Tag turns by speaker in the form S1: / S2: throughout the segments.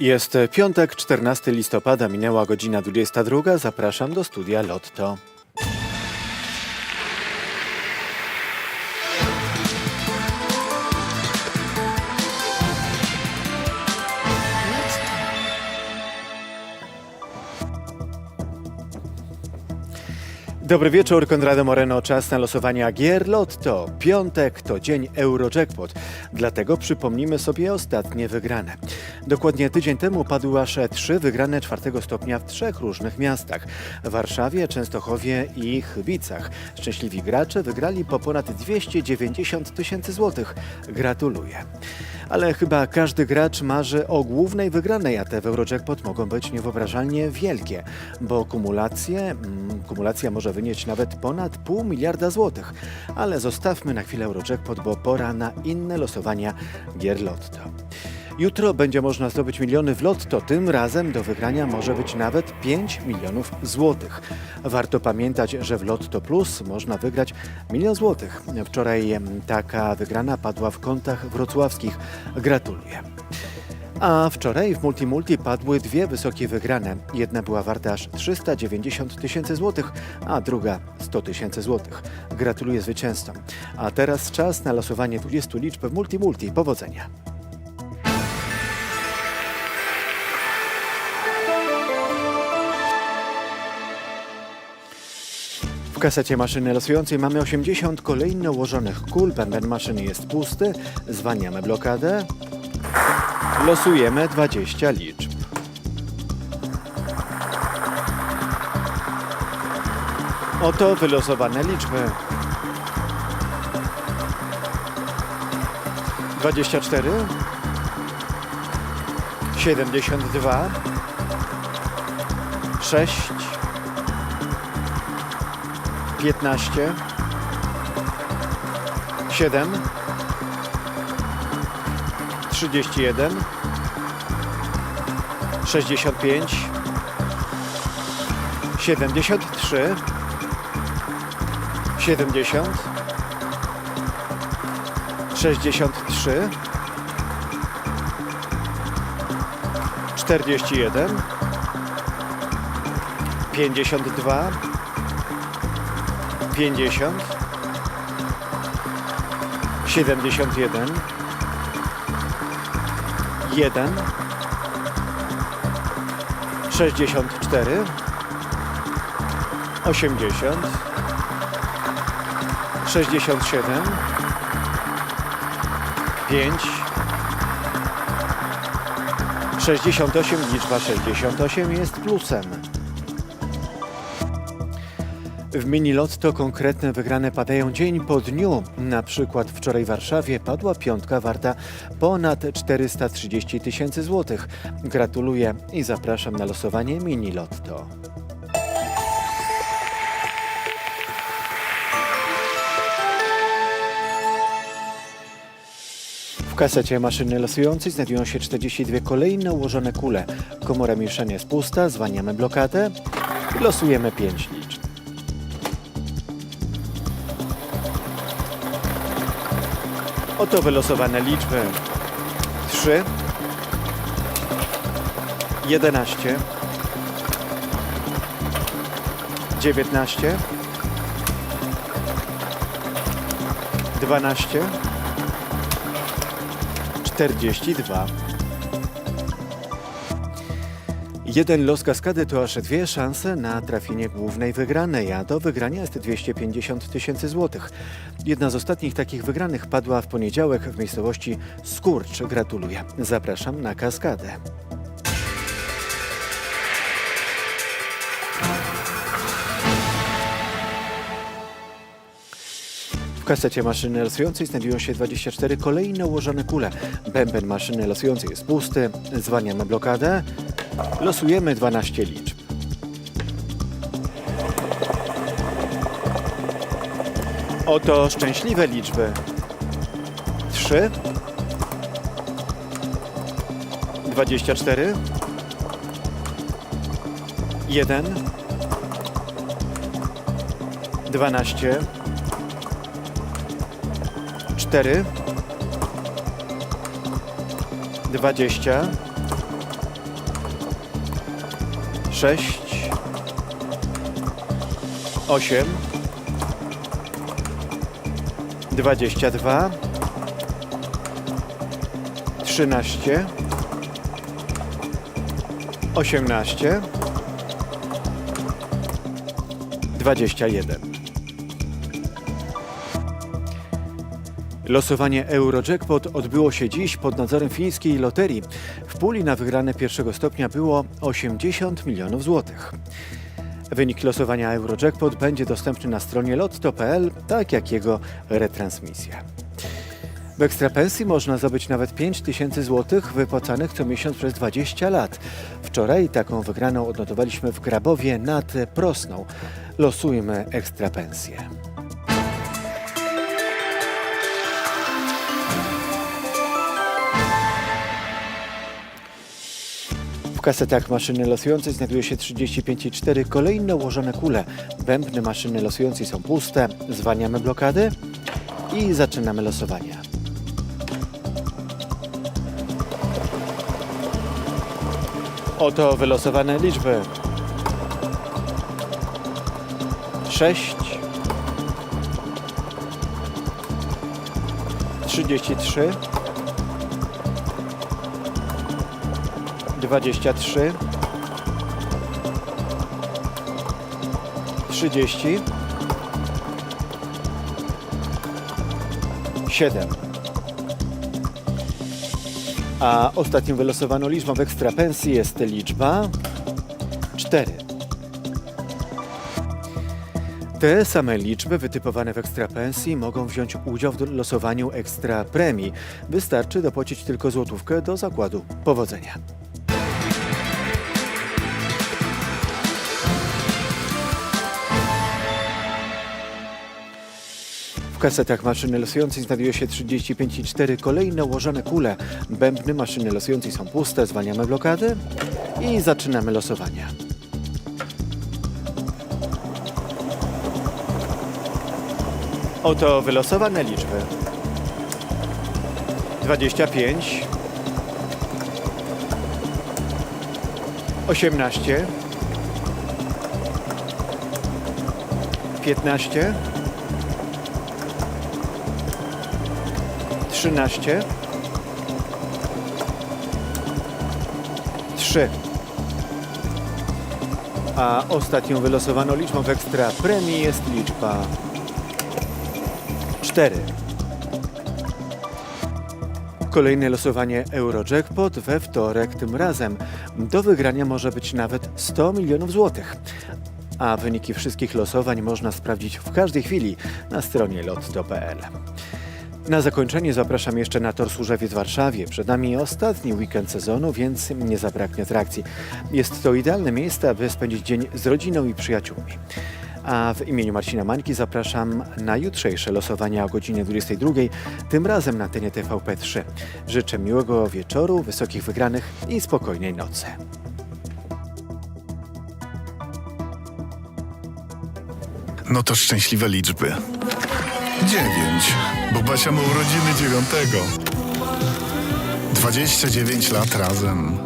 S1: Jest piątek, 14 listopada, minęła godzina 22. Zapraszam do studia Lotto. Dobry wieczór, Konrado Moreno. Czas na losowania gier Lotto. Piątek to dzień Eurojackpot, dlatego przypomnimy sobie ostatnie wygrane. Dokładnie tydzień temu padły aż trzy wygrane czwartego stopnia w trzech różnych miastach. W Warszawie, Częstochowie i Chybicach. Szczęśliwi gracze wygrali po ponad 290 tysięcy złotych. Gratuluję. Ale chyba każdy gracz marzy o głównej wygranej, a te w Eurojackpot mogą być niewyobrażalnie wielkie, bo kumulacje, mm, kumulacja może wynieść nawet ponad pół miliarda złotych. Ale zostawmy na chwilę Eurojackpot, bo pora na inne losowania gier Lotto. Jutro będzie można zdobyć miliony w lotto. Tym razem do wygrania może być nawet 5 milionów złotych. Warto pamiętać, że w Lotto Plus można wygrać milion złotych. Wczoraj taka wygrana padła w kontach wrocławskich. Gratuluję. A wczoraj w Multimulti padły dwie wysokie wygrane. Jedna była warta aż 390 tysięcy złotych, a druga 100 tysięcy złotych. Gratuluję zwycięzcom. A teraz czas na losowanie 20 liczb w Multimulti. Powodzenia. W kasecie maszyny losującej mamy 80 kolejno ułożonych kul. Bęben maszyny jest pusty. Zwaniamy blokadę. Losujemy 20 liczb. Oto wylosowane liczby. 24 72 6 15 7 31 65 73 70 63 41 52 50 71 1 64 80 67 5 68 liczba 68 jest plusem. W mini lotto konkretne wygrane padają dzień po dniu. Na przykład wczoraj w Warszawie padła piątka warta ponad 430 tysięcy złotych. Gratuluję i zapraszam na losowanie mini lotto. W kasecie maszyny losującej znajdują się 42 kolejne ułożone kule. Komora mieszania jest pusta, zwaniamy blokadę i losujemy 5 liczb. Oto wylosowane liczby. 3 11 19 12 42 Jeden los kaskady to aż dwie szanse na trafienie głównej wygranej, a do wygrania jest 250 tysięcy złotych. Jedna z ostatnich takich wygranych padła w poniedziałek w miejscowości Skurcz. Gratuluję. Zapraszam na kaskadę. W kasecie maszyny losującej znajdują się 24 kolejne ułożone kule. Bęben maszyny losującej jest pusty. Zwaniamy blokadę. Losujemy 12 liczb. Oto szczęśliwe liczby. 3 24 1 12 4 20 sześć, osiem, dwadzieścia dwa, trzynaście, osiemnaście, dwadzieścia jeden. Losowanie Eurojackpot odbyło się dziś pod nadzorem fińskiej loterii. W puli na wygrane pierwszego stopnia było 80 milionów złotych. Wynik losowania Eurojackpot będzie dostępny na stronie lotto.pl, tak jak jego retransmisja. W ekstrapensji można zdobyć nawet 5 tysięcy złotych wypłacanych co miesiąc przez 20 lat. Wczoraj taką wygraną odnotowaliśmy w Grabowie nad Prosną. Losujmy ekstrapensję. W kasetach maszyny losującej znajduje się 35,4 kolejne ułożone kule. Bębny maszyny losującej są puste. Zwalniamy blokady i zaczynamy losowanie. Oto wylosowane liczby. 6 33 23 30 7 A ostatnią wylosowaną liczbą w ekstrapensji jest liczba 4. Te same liczby wytypowane w ekstrapensji mogą wziąć udział w losowaniu ekstra premii. Wystarczy dopłacić tylko złotówkę do zakładu. Powodzenia! Kasetach maszyny losującej znajduje się 35,4 kolejne ułożone kule. Bębny maszyny losującej są puste, zwalniamy blokady i zaczynamy losowanie. Oto wylosowane liczby. 25 18 15 13 3 A ostatnią wylosowaną liczbą w ekstra premii jest liczba 4. Kolejne losowanie Eurojackpot we wtorek tym razem. Do wygrania może być nawet 100 milionów złotych. A wyniki wszystkich losowań można sprawdzić w każdej chwili na stronie lotto.pl. Na zakończenie zapraszam jeszcze na Tor Służewiec w Warszawie. Przed nami ostatni weekend sezonu, więc nie zabraknie atrakcji. Jest to idealne miejsce, aby spędzić dzień z rodziną i przyjaciółmi. A w imieniu Marcina Mańki zapraszam na jutrzejsze losowania o godzinie 22, tym razem na antenie TVP3. Życzę miłego wieczoru, wysokich wygranych i spokojnej nocy.
S2: No to szczęśliwe liczby. Dziewięć, bo Basia ma urodziny dziewiątego. Dwadzieścia dziewięć lat razem.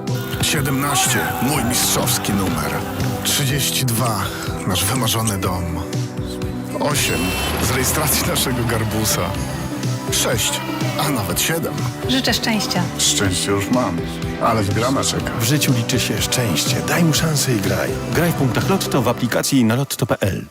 S2: Siedemnaście, mój mistrzowski numer. Trzydzieści dwa, nasz wymarzony dom. Osiem, z rejestracji naszego garbusa. Sześć, a nawet siedem.
S3: Życzę szczęścia.
S2: Szczęście już mam, ale wygrana czeka.
S4: W życiu liczy się szczęście. Daj mu szansę i graj. Graj w punktach Lotto w aplikacji na lotto.pl.